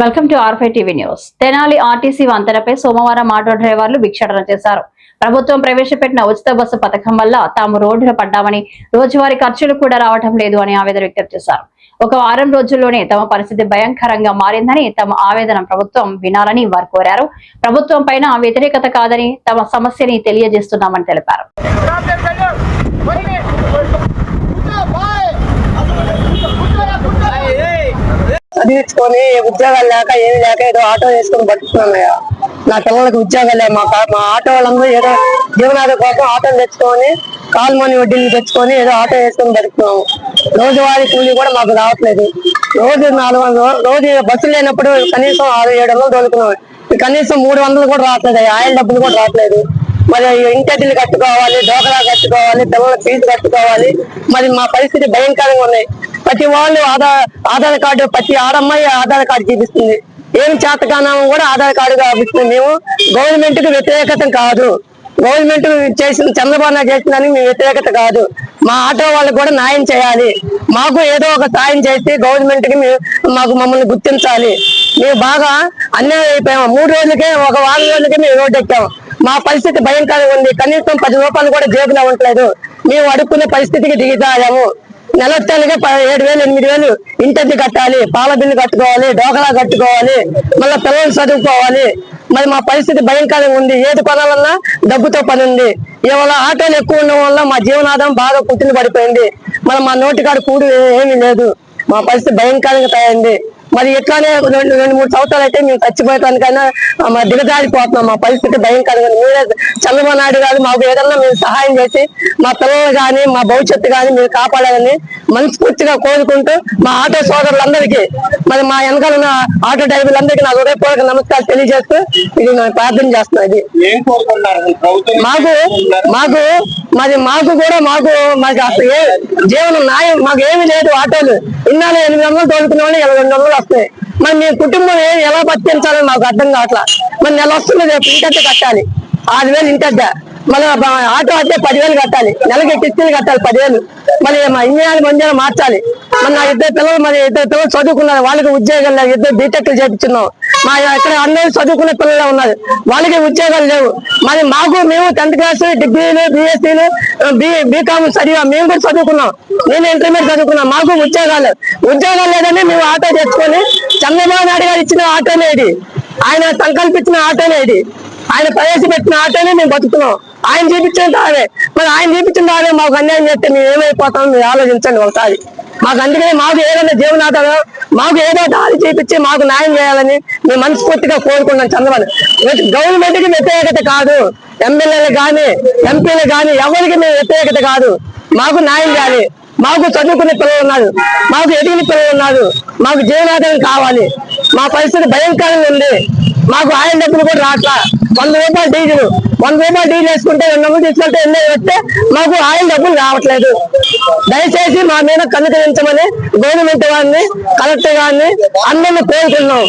Welcome to ఆర్ఫై TV news. Tenali RTC వంతెనపై సోమవారం ఆటో డ్రైవర్లు భిక్షాటన చేశారు. ప్రభుత్వం ప్రవేశపెట్టిన ఉచిత బస్సు పథకం వల్ల తాము రోడ్డున పడ్డామని రోజువారీ ఖర్చులు కూడా రావటం లేదు అని ఆవేదన వ్యక్తం చేశారు. ఒక వారం రోజుల్లోనే తమ పరిస్థితి భయంకరంగా మారిందని తమ ఆవేదన ప్రభుత్వం వినాలని వారు కోరారు. ప్రభుత్వం పైన వ్యతిరేకత కాదని తమ సమస్యని తెలియజేస్తున్నామని తెలిపారు. చదివించుకొని ఉద్యోగాలు లేక ఏమి లేక ఏదో ఆటో వేసుకొని బతుకుతున్నాయా నా పిల్లలకు ఉద్యోగాలు లేవు. మా మా ఆటో వాళ్ళందరూ ఏదో జీవనాధి కోసం ఆటోలు తెచ్చుకొని కాల్మోని వడ్డీలు తెచ్చుకొని ఏదో ఆటో వేసుకొని బతుకుతున్నాము. రోజువారీ కూలీ కూడా మాకు రావట్లేదు. రోజు నాలుగు వందలు రోజు బస్సులు లేనప్పుడు కనీసం ఆరు ఏడు వందలు దొరుకుతున్నాం కనీసం మూడు వందలు కూడా రావట్లేదు. ఆయిల్ డబ్బులు కూడా రావట్లేదు. మరి ఇంటెడ్లు కట్టుకోవాలి డోకరా కట్టుకోవాలి పిల్లల ఫీజు కట్టుకోవాలి. మరి మా పరిస్థితి భయంకరంగా ఉన్నాయి ప్రతి వాళ్ళు ఆధార్ ఆధార్ కార్డు ప్రతి ఆడమ్మాయి ఆధార్ కార్డు చూపిస్తుంది. ఏం చేతకానం కూడా ఆధార్ కార్డు చూపిస్తుంది. మేము గవర్నమెంట్కు వ్యతిరేకత కాదు. గవర్నమెంట్ చేసిన చంద్రబాబు నాయుడు చేసిన మేము వ్యతిరేకత కాదు. మా ఆటో వాళ్ళకు కూడా న్యాయం చేయాలి. మాకు ఏదో ఒక సాయం చేసి గవర్నమెంట్కి మేము- మాకు మమ్మల్ని గుర్తించాలి. మేము బాగా అన్యాయం అయిపోయాము. మూడు రోజులకే ఒక వారం రోజులకే మేము రోడ్డు ఎక్కాము. మా పరిస్థితి భయంకరంగా ఉంది. కనీసం పది రూపాయలు కూడా జేబులో ఉండలేదు. మేము అడుక్కునే పరిస్థితికి దిగుతాము నెలొచ్చాలుగా ఏడు వేలు ఎనిమిది వేలు ఇంటర్ది కట్టాలి పాల బిల్లు కట్టుకోవాలి డోకలా కట్టుకోవాలి మళ్ళీ పిల్లలు చదువుకోవాలి. మరి మా పరిస్థితి భయంకరంగా ఉంది. ఏది కొనాలన్నా డబ్బుతో పని ఉంది. ఇవాళ ఆటోలు ఎక్కువ ఉండడం వల్ల మా జీవనాధారం బాగా కుట్టిన పడిపోయింది. మరి మా నోటికాడ కూడు ఏమీ లేదు. మా పరిస్థితి భయంకరంగా తయారైంది. మరి ఇట్లానే రెండు రెండు మూడు సంవత్సరాలు అయితే మేము చచ్చిపోయటానికైనా మా దిగజారిపోతున్నాం. మా పరిస్థితి భయంకరంగా. మీరే చంద్రబాబు నాయుడు గారు మాకు ఏదన్నా మీరు సహాయం చేసి మా పిల్లలు కానీ మా భవిష్యత్తు కానీ మీరు కాపాడాలని మనస్ఫూర్తిగా కోరుకుంటూ మా ఆటో సోదరులందరికీ మరి మా వెనకాల ఉన్న ఆటో డ్రైవర్లందరికీ నా హృదయపూర్వక నమస్కారం తెలియజేస్తూ ఇది ప్రార్థన చేస్తున్నాను ఇది. మాకు మాకు మరి మాకు కూడా మాకు మాకు అసలు ఏ జీవనం న్యాయం మాకు ఏమి లేదు ఆటోలు. ఇన్నాళ్ళు ఎనిమిది వందలు తోలుకునే వాళ్ళు ఇరవై రెండు వందలు వస్తాయి. మరి మీ కుటుంబం ఎలా బతికించాలని మాకు అర్థం కావట్లా. మరి నెల వస్తుంది రేపు ఇంటద్ద కట్టాలి. ఆరు వేలు ఇంటద్ద మళ్ళీ ఆటో అయితే పదివేలు కట్టాలి. నెలకి కిస్తీలు కట్టాలి పదివేలు. మరి మా ఇంజనీర్ మంజాలు మార్చాలి. మరి నా ఇద్దరు పిల్లలు మరి ఇద్దరు పిల్లలు చదువుకున్నారు. వాళ్ళకి ఉద్యోగాలు లేవు. ఇద్దరు బీటెక్లు చేపించున్నాం. మా ఇక్కడ అందరూ చదువుకునే పిల్లలు ఉన్నారు. వాళ్ళకి ఉద్యోగాలు లేవు. మరి మాకు మేము టెన్త్ క్లాస్ డిగ్రీలు బిఎస్సీలు బి బీకామ్ చదివా. మేము కూడా చదువుకున్నాం. నేను ఇంటర్మీడియట్ చదువుకున్నాం. మాకు ఉద్యోగాలు ఉద్యోగాలు లేదని మేము ఆటో తెచ్చుకొని చంద్రబాబు నాయుడు గారు ఇచ్చిన ఆటోనే ఇది. ఆయన సంకల్పించిన ఆటోనే ఇది. ఆయన ప్రవేశపెట్టిన ఆటోనే మేము బతుకున్నాం ఆయన చూపించిన దారే. మరి ఆయన చూపించిన దారే మాకు అన్యాయం చేస్తే మేము ఏమైపోతామో మీరు ఆలోచించండి ఒకసారి. మాకు అందుకనే మాకు ఏదైనా జీవనాధారం మాకు ఏదో దారి చూపించి మాకు న్యాయం చేయాలని మేము మనస్ఫూర్తిగా కోరుకున్నాం చంద్రబాబు. గవర్నమెంట్కి వ్యతిరేకత కాదు. ఎమ్మెల్యేలు కానీ ఎంపీలు కానీ ఎవరికి మేము వ్యతిరేకత కాదు. మాకు న్యాయం చేయాలి. మాకు చదువుకునే పిల్లలు ఉన్నారు. మాకు ఎదిగిన పిల్లలు ఉన్నారు. మాకు జీవనాధారం కావాలి. మా పరిస్థితి భయంకరంగా ఉంది. మాకు ఆయన డబ్బులు కూడా రాట్లా. వంద రూపాయలు డీజిల్ వంద రూపాయలు డీజిల్ వేసుకుంటే రెండు వందలు తీసుకుంటే ఎన్నో వస్తే మాకు ఆయిల్ డబ్బులు రావట్లేదు. దయచేసి మా మీద కనుకరించమని గవర్నమెంట్ వారిని కలెక్టర్ గారిని అందరిని కోరుకున్నాం